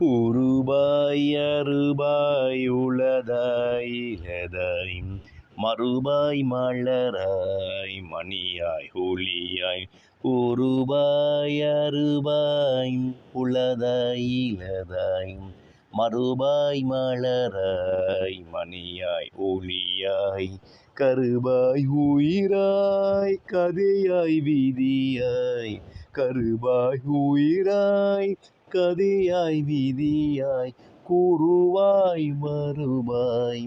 உருபாய் அருபாய் உளதாய் இலதாய் மறுபாய் மலராய் மணியாய் ஒளியாய். உருபாய் அருபாய் உளதாய் இலதாய் மறுபாய் மலராய் மணியாய் ஒளியாய். கருபாய் உயிராய் கதையாய் வீதியாய். கருபாய் உயிராய் கதையாய் வீதியாய் கூறுவாய் வருவாய்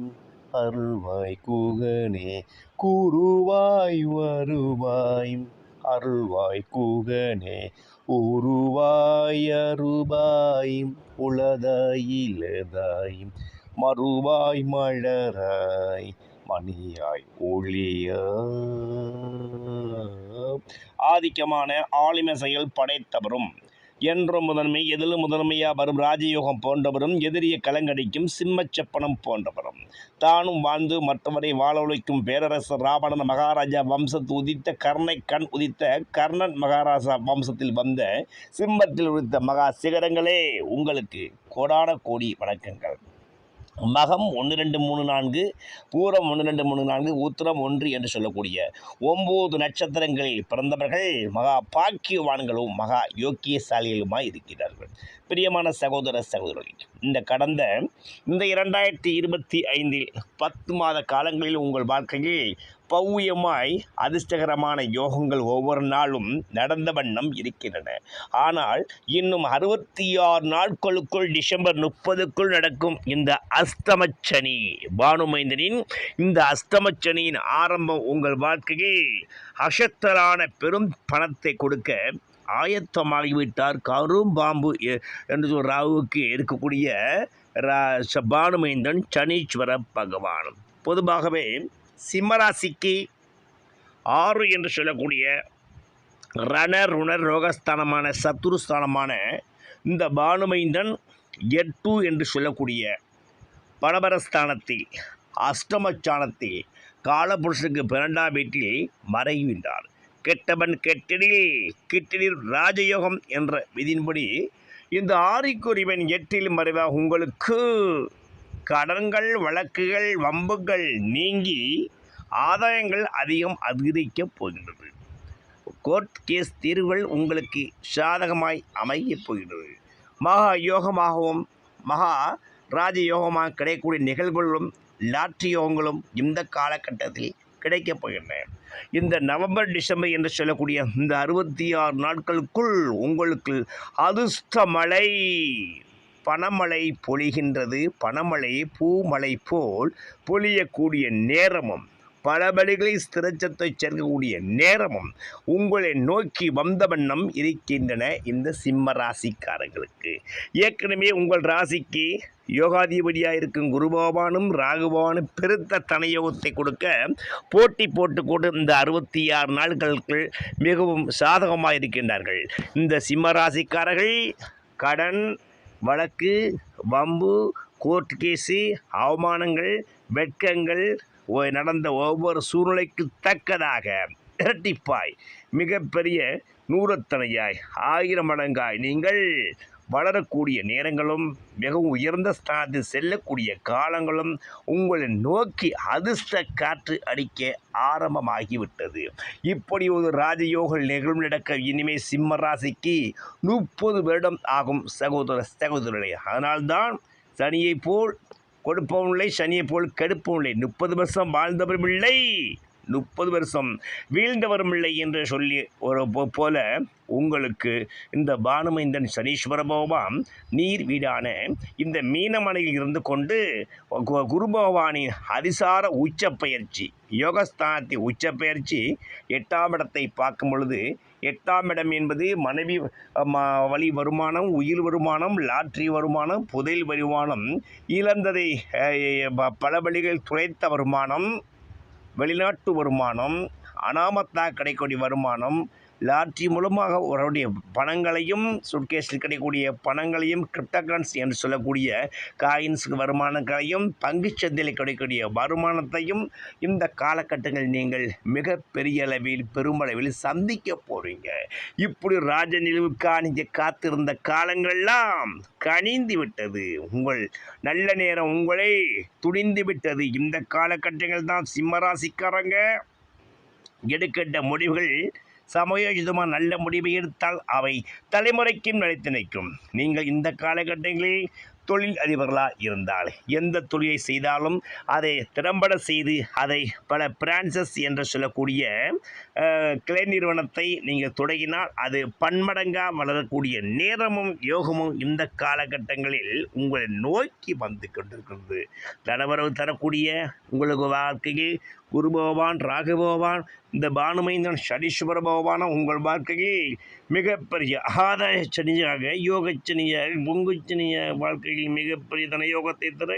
அருள்வாய் குகனே கூறுவாய் வருவாய் அருள்வாய் குகனே உருவாய் அருபாய் உளதாய் இலதாய் மறுவாய் மலராய் மணியாய் ஒளிய. ஆதிக்கமான ஆளுமை செயல் படைத்தவரும் என்றும் முதன்மை எதிலும் முதன்மையாக வரும் ராஜயோகம் போன்றவரும் எதிரிய கலங்கடிக்கும் சிம்மச்சப்பனம் போன்றவரும். தானும் வாழ்ந்து மற்றவரை வாழ உழைக்கும் பேரரசர் ராவணன் மகாராஜா வம்சத்து உதித்த கர்ணை கண் உதித்த கர்ணன் மகாராஜா வம்சத்தில் வந்த சிம்மத்தில் உதித்த மகா சிகரங்களே உங்களுக்கு கோடான கோடி வணக்கங்கள். மகம் ஒன்று ரெண்டு மூணு நான்கு பூரம் ஒன்று ரெண்டு மூணு நான்கு உத்திரம் ஒன்று என்று சொல்லக்கூடிய ஒம்பது நட்சத்திரங்களில் பிறந்தவர்கள் மகா பாக்கியவான்களும் மகா யோக்கியசாலிகளுமாய் இருக்கிறார்கள் பிரியமான சகோதர சகோதரி இந்த கடந்த இந்த இரண்டாயிரத்தி இருபத்தி ஐந்தில் பத்து மாத காலங்களில் உங்கள் வாழ்க்கையில் பௌயமாய் அதிர்ஷ்டகரமான யோகங்கள் ஒவ்வொரு நாளும் நடந்த வண்ணம் இருக்கின்றன. ஆனால் இன்னும் அறுபத்தி ஆறு நாட்களுக்குள் டிசம்பர் முப்பதுக்குள் நடக்கும் இந்த அஸ்தமச்சனி பானுமைந்தனின் இந்த அஸ்தமச்சனியின் ஆரம்பம் உங்கள் வாழ்க்கையில் அசத்தலான பெரும் பணத்தை கொடுக்க ஆயத்தமாகிவிட்டார். கரும் பாம்பு என்று சொல்ற ராவுக்கு இருக்கக்கூடிய ரா- ச- பானுமைந்தன் சனீஸ்வர பகவான் பொதுவாகவே சிம்மராசிக்கு ஆறு என்று சொல்லக்கூடிய ரணர் உணர் ரோகஸ்தானமான சத்துருஸ்தானமான இந்த பானுமைந்தன் எட்டு என்று சொல்லக்கூடிய பரபரஸ்தானத்தில் அஷ்டமஸ்தானத்தில் காலபுருஷனுக்கு பன்னெண்டாம் வீட்டில் மறைகின்றார். கெட்டவன் கெட்டிடில் கிட்டிடில் ராஜயோகம் என்ற விதியின்படி இந்த ஆரிக்குரிவன் எட்டில் மறைவாக உங்களுக்கு கடன்கள் வழக்குகள் வம்புகள் நீங்கி ஆதாயங்கள் அதிகம் அதிகரிக்கப் போகின்றது. கோர்ட் கேஸ் தீர்வுகள் உங்களுக்கு சாதகமாய் அமையப் போகின்றது. மகா யோகமாகவும் மகா ராஜயோகமாக கிடைக்கக்கூடிய நிகழ்வுகளும் லாட்ரி யோகங்களும் இந்த காலகட்டத்தில் கிடைக்கப் போகின்றேன். இந்த நவம்பர் டிசம்பர் என்று சொல்லக்கூடிய இந்த அறுபத்தி ஆறு நாட்களுக்குள் உங்களுக்கு அதிர்ஷ்ட மழை பணமழை பொழிகின்றது. பணமழை பூமழை போல் பொழியக்கூடிய நேரமும் பல வழிகளில் ஸ்திரச்சத்தை சேர்க்கக்கூடிய நேரமும் உங்களை நோக்கி வந்த வண்ணம் இருக்கின்றன இந்த சிம்ம ராசிக்காரர்களுக்கு. ஏற்கனவே உங்கள் ராசிக்கு யோகாதிபதியாக இருக்கும் குருபகவானும் ராகுபவானும் பெருத்த தனயோகத்தை கொடுக்க போட்டி போட்டுக்கொண்டு இந்த அறுபத்தி ஆறு நாட்களுக்கு மிகவும் சாதகமாக இருக்கின்றார்கள். இந்த சிம்ம ராசிக்காரர்கள் கடன் வழக்கு வம்பு கோர்ட் கேஸு அவமானங்கள் வெட்கங்கள் நடந்த ஒவ்வொரு சூழ்நிலைக்கு தக்கதாக இரட்டிப்பாய். மிகப்பெரிய நூறத்தனையாய் ஆயிரம் மடங்காய். நீங்கள் வளரக்கூடிய நேரங்களும் மிகவும் உயர்ந்த ஸ்தானத்தில் செல்லக்கூடிய காலங்களும் உங்களை நோக்கி அதிர்ஷ்ட காற்று அடிக்க ஆரம்பமாகிவிட்டது. இப்படி ஒரு ராஜயோக நிகழ்வு நடக்க இனிமே சிம்ம ராசிக்கு முப்பது வருடம் ஆகும் சகோதர சகோதரர்களே அதனால்தான் சனியை போல் கொடுப்பவன் இல்லை சனியை போல் கெடுப்பவன் இல்லை. முப்பது வருஷம் வாழ்ந்தவரும் இல்லை. முப்பது வருஷம் வீழ்ந்தவரும் இல்லை என்று சொல்லி ஒரு போல உங்களுக்கு இந்த பானுமைந்தன் சனீஸ்வர பகவான் நீர் வீடான இந்த மீனமனையில் இருந்து கொண்டு கு- குரு பகவானின் அதிசார உச்ச பயிற்சி யோகஸ்தானத்தை உச்ச பயிற்சி எட்டாம் இடத்தை பார்க்கும் பொழுது எட்டாம் இடம் என்பது மனைவி ம- வழி வருமானம் உயிர் வருமானம் லாட்ரி வருமானம் புதையல் வருமானம் இழந்ததை பல வழிகள் துளைத்த வருமானம் வெளிநாட்டு வருமானம் அனாமத்தா கிடைக்கக்கூடிய வருமானம் லாட்ரி மூலமாக அவருடைய பணங்களையும் சுட்கேஸில் கிடைக்கக்கூடிய பணங்களையும் கிரிப்டோகரன்சி என்று சொல்லக்கூடிய காயின்ஸுக்கு வருமானங்களையும் பங்குச்சந்தையில் கிடைக்கக்கூடிய வருமானத்தையும் இந்த காலகட்டங்களில் நீங்கள் மிகப்பெரிய அளவில் பெருமளவில் சந்திக்க போகிறீங்க இப்படி ராஜ நிலவுக்காக நீங்கள் காத்திருந்த காலங்கள்லாம் கனிந்து விட்டது. உங்கள் நல்ல நேரம் உங்களை துணிந்து விட்டது. இந்த காலகட்டங்கள் தான் சிம்மராசிக்காரங்க எடுக்கின்ற முடிவுகள் சமயோஜிதமாக நல்ல முடிவை எடுத்தால் அவை தலைமுறைக்கும் நிலைத்து நிற்கும். நீங்கள் இந்த காலகட்டங்களில் தொழில் அதிபர்களாக இருந்தால் எந்த தொழிலை செய்தாலும் அதை திறம்பட செய்து அதை பல பிரான்சஸ் என்று சொல்லக்கூடிய கிளை நிறுவனத்தை நீங்கள் தொடங்கினால் அது பன்மடங்காக வளரக்கூடிய நேரமும் யோகமும் இந்த காலகட்டங்களில் உங்களை நோக்கி வந்து கொண்டிருக்கிறது. தனவரவு தரக்கூடிய உங்களுக்கு வாழ்க்கையில் குரு பகவான் ராகு பகவான் இந்த பானுமைந்தன் சனீஸ்வர பகவான உங்கள் வாழ்க்கையில் மிகப்பெரிய ஆதாய சனியாக யோகச்சனியாக சனியாக வாழ்க்கையில் மிகப்பெரிய தனயோகத்தை தர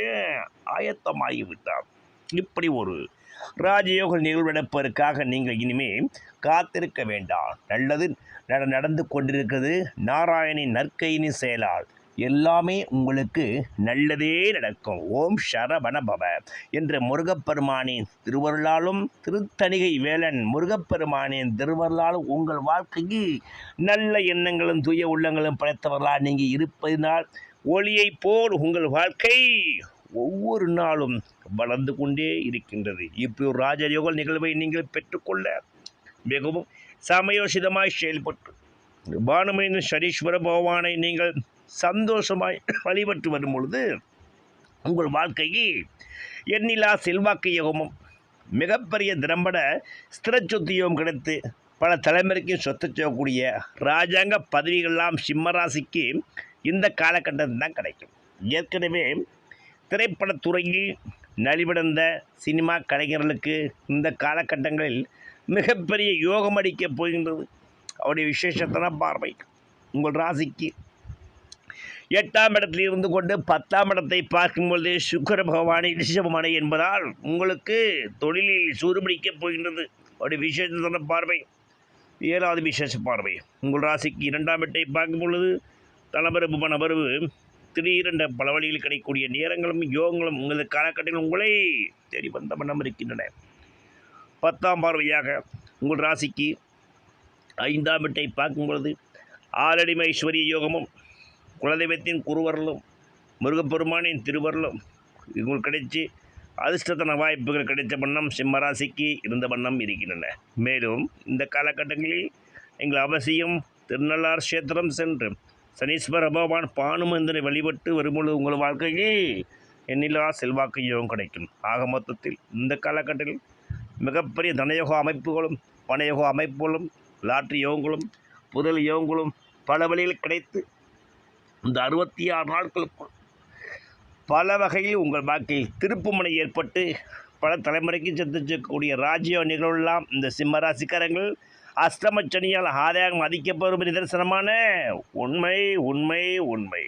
ஆயத்தமாகிவிட்டார். இப்படி ஒரு ராஜயோக நிகழ்வெடுப்பதற்காக நீங்கள் இனிமே காத்திருக்க வேண்டாம். நல்லது நடந்து கொண்டிருக்கிறது. நாராயணின் நற்கையினின் செயலால் எல்லாமே உங்களுக்கு நல்லதே நடக்கும். ஓம் சரவண பவ என்ற முருகப்பெருமானின் திருவருளாலும் திருத்தணிகை வேலன் முருகப்பெருமானின் திருவருளாலும் உங்கள் வாழ்க்கைக்கு நல்ல எண்ணங்களும் தூய உள்ளங்களும் படைத்தவர்களாக நீங்கள் இருப்பதினால் ஒளியைப் போல் உங்கள் வாழ்க்கை ஒவ்வொரு நாளும் வளர்ந்து கொண்டே இருக்கின்றது. இப்படி ஒரு ராஜயோக நிகழ்வை நீங்கள் பெற்றுக்கொள்ள மிகவும் சமயோசிதமாய் செயல்பட்டு பானுமனின் சனீஸ்வர பகவானை நீங்கள் சந்தோஷமாய் வழிபட்டு வரும் பொழுது உங்கள் வாழ்க்கையில் எண்ணிலா செல்வாக்கு யோகமும் மிகப்பெரிய திறம்பட ஸ்திர சொத்து யோகம் கிடைத்து பல தலைமுறைக்கும் சொத்து செய்யக்கூடிய ராஜாங்க பதவிகள்லாம் சிம்மராசிக்கு இந்த காலகட்டத்தில் தான் கிடைக்கும். ஏற்கனவே திரைப்படத்துறையில் நலிவடைந்த சினிமா கலைஞர்களுக்கு இந்த காலகட்டங்களில் மிகப்பெரிய யோகம் அடிக்கப் போகின்றது. அவருடைய விசேஷத்தன பார்வை. உங்கள் ராசிக்கு எட்டாம் இடத்தில் இருந்து கொண்டு பத்தாம் இடத்தை பார்க்கும்பொழுது சுக்கர பகவானை ரிஷபமானை என்பதால் உங்களுக்கு தொழிலில் சூறுபிடிக்கப் போகின்றது. அப்படி விசேஷத்தன பார்வை ஏழாவது விசேஷ பார்வை. உங்கள் ராசிக்கு இரண்டாம் இடத்தை பார்க்கும் பொழுது தனபரப்பு பணபரவு திடீரென்ற பல வழியில் கிடைக்கக்கூடிய நேரங்களும் யோகங்களும் உங்களது காலகட்டங்கள் உங்களை தேடி வந்த வண்ணம் இருக்கின்றன. பத்தாம் பார்வையாக உங்கள் ராசிக்கு ஐந்தாம் வீட்டை பார்க்கும் பொழுது ஆலடிமை ஐஸ்வரிய யோகமும் குலதெய்வத்தின் குருவரலும் முருகப்பெருமானின் திருவரலும் இவங்களுக்கு கிடைச்சி அதிர்ஷ்டத்தன வாய்ப்புகள் கிடைத்த வண்ணம் சிம்மராசிக்கு இருந்த வண்ணம் இருக்கின்றன. மேலும் இந்த காலகட்டங்களில் நீங்கள் அவசியம் திருநள்ளார் கஷேத்திரம் சென்று சனீஸ்வர பகவான் பானுமந்தனை வழிபட்டு வரும்பொழுது உங்கள் வாழ்க்கையில் எண்ணிலா செல்வாக்கு யோகம் கிடைக்கும். ஆக மொத்தத்தில் இந்த காலகட்டத்தில் மிகப்பெரிய தனயோக அமைப்புகளும் பணயோக அமைப்புகளும் லாட்ரி யோகங்களும் புதல் யோகங்களும் பல வழியில் கிடைத்து இந்த அறுபத்தி ஆறு நாட்களுக்குள் பல வகையில் உங்கள் வாழ்க்கையில் திருப்புமுனை ஏற்பட்டு பல தலைமுறைக்கு சந்திச்சிருக்கக்கூடிய ராஜ்ய நிகழ்வுலாம் இந்த சிம்மராசிக்காரங்கள் அஷ்டம சனியால் ஆதாயம் அதிக்கப்படும் நிதர்சனமான உண்மை உண்மை உண்மை.